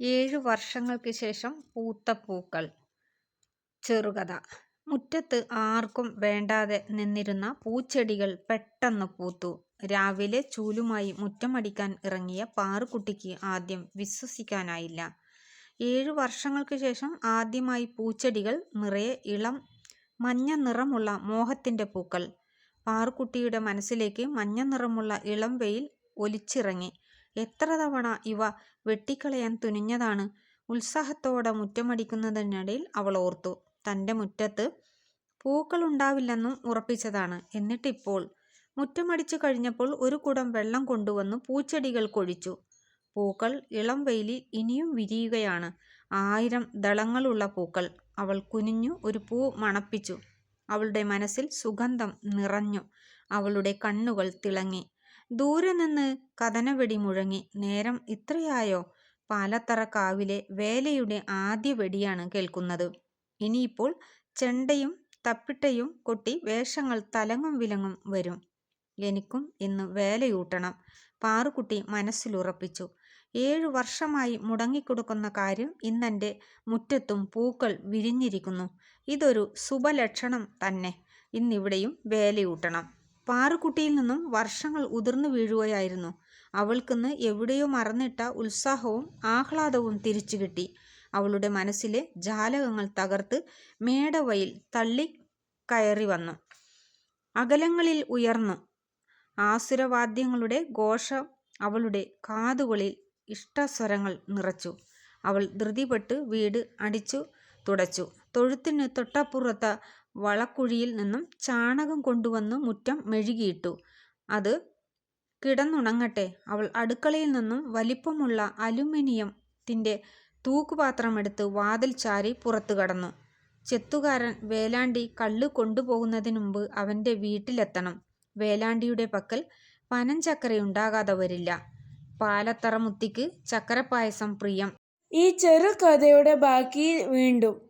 ഏഴു വർഷങ്ങൾക്ക് ശേഷം പൂത്ത പൂക്കൾ ചെറുകഥ മുറ്റത്ത് ആർക്കും വേണ്ടാതെ നിന്നിരുന്ന പൂച്ചെടികൾ പെട്ടെന്ന് പൂത്തു. രാവിലെ ചൂലുമായി മുറ്റമടിക്കാൻ ഇറങ്ങിയ പാറുക്കുട്ടിക്ക് ആദ്യം വിശ്വസിക്കാനായില്ല. ഏഴു വർഷങ്ങൾക്ക് ശേഷം ആദ്യമായി പൂച്ചെടികൾ നിറയെ ഇളം മഞ്ഞ നിറമുള്ള മോഹത്തിന്റെ പൂക്കൾ. പാറുക്കുട്ടിയുടെ മനസ്സിലേക്ക് മഞ്ഞ നിറമുള്ള ഇളം വെയിൽ ഒലിച്ചിറങ്ങി. എത്ര തവണ ഇവ വെട്ടിക്കളയാൻ തുനിഞ്ഞതാണ്. ഉത്സാഹത്തോടെ മുറ്റമടിക്കുന്നതിനിടയിൽ അവൾ ഓർത്തു. തന്റെ മുറ്റത്ത് പൂക്കൾ ഉണ്ടാവില്ലെന്നും ഉറപ്പിച്ചതാണ്. എന്നിട്ടിപ്പോൾ മുറ്റമടിച്ചു കഴിഞ്ഞപ്പോൾ ഒരു കുടം വെള്ളം കൊണ്ടുവന്നു പൂച്ചെടികൾക്കൊഴിച്ചു. പൂക്കൾ ഇളം വെയിലിൽ ഇനിയും വിരിയുകയാണ്. ആയിരം ദളങ്ങളുള്ള പൂക്കൾ. അവൾ കുനിഞ്ഞു ഒരു പൂ മണപ്പിച്ചു. അവളുടെ മനസ്സിൽ സുഗന്ധം നിറഞ്ഞു. അവളുടെ കണ്ണുകൾ തിളങ്ങി. ദൂരെ നിന്ന് കഥനവെടി മുഴങ്ങി. നേരം ഇത്രയായോ? പാലത്തറ കാവിലെ വേലയുടെ ആദ്യ വെടിയാണ് കേൾക്കുന്നത്. ഇനിയിപ്പോൾ ചെണ്ടയും തപ്പിട്ടയും കൊട്ടി വേഷങ്ങൾ തലങ്ങും വിലങ്ങും വരും. എനിക്കും ഇന്ന് വേലയൂട്ടണം. പാറുക്കുട്ടി മനസ്സിലുറപ്പിച്ചു. ഏഴു വർഷമായി മുടങ്ങിക്കൊടുക്കുന്ന കാര്യം ഇന്നെന്റെ മുറ്റത്തും പൂക്കൾ വിരിഞ്ഞിരിക്കുന്നു. ഇതൊരു ശുഭലക്ഷണം തന്നെ. ഇന്നിവിടെയും വേലയൂട്ടണം. പാറുക്കുട്ടിയിൽ നിന്നും വർഷങ്ങൾ ഉതിർന്നു വീഴുകയായിരുന്നു. അവൾക്കിന്ന് എവിടെയോ മറന്നിട്ട ഉത്സാഹവും ആഹ്ലാദവും തിരിച്ചു കിട്ടി അവളുടെ മനസ്സിലെ ജാലകങ്ങൾ തകർത്ത് മേടവയിൽ തള്ളി കയറി വന്നു അകലങ്ങളിൽ ഉയർന്നു. ആസുരവാദ്യങ്ങളുടെ ഘോഷം അവളുടെ കാതുകളിൽ ഇഷ്ടസ്വരങ്ങൾ നിറച്ചു. അവൾ ധൃതിപ്പെട്ട് വീട് അടിച്ചു തുടച്ചു. തൊഴുത്തിന് തൊട്ടപ്പുറത്തെ വളക്കുഴിയിൽ നിന്നും ചാണകം കൊണ്ടുവന്ന് മുറ്റം മെഴുകിയിട്ടു. അത് കിടന്നുണങ്ങട്ടെ. അവൾ അടുക്കളയിൽ നിന്നും വലിപ്പമുള്ള അലുമിനിയത്തിന്റെ തൂക്കുപാത്രമെടുത്ത് വാതിൽ ചാരി പുറത്തു കടന്നു. ചെത്തുകാരൻ വേലാണ്ടി കള്ളു കൊണ്ടുപോകുന്നതിന് മുമ്പ് അവന്റെ വീട്ടിലെത്തണം. വേലാണ്ടിയുടെ പക്കൽ പനഞ്ചക്കരയുണ്ടാകാതെ വരില്ല. പാലത്തറ മുത്തിക്ക് ചക്കരപ്പായസം പ്രിയം. ഈ ചെറുകഥയുടെ ബാക്കി വീണ്ടും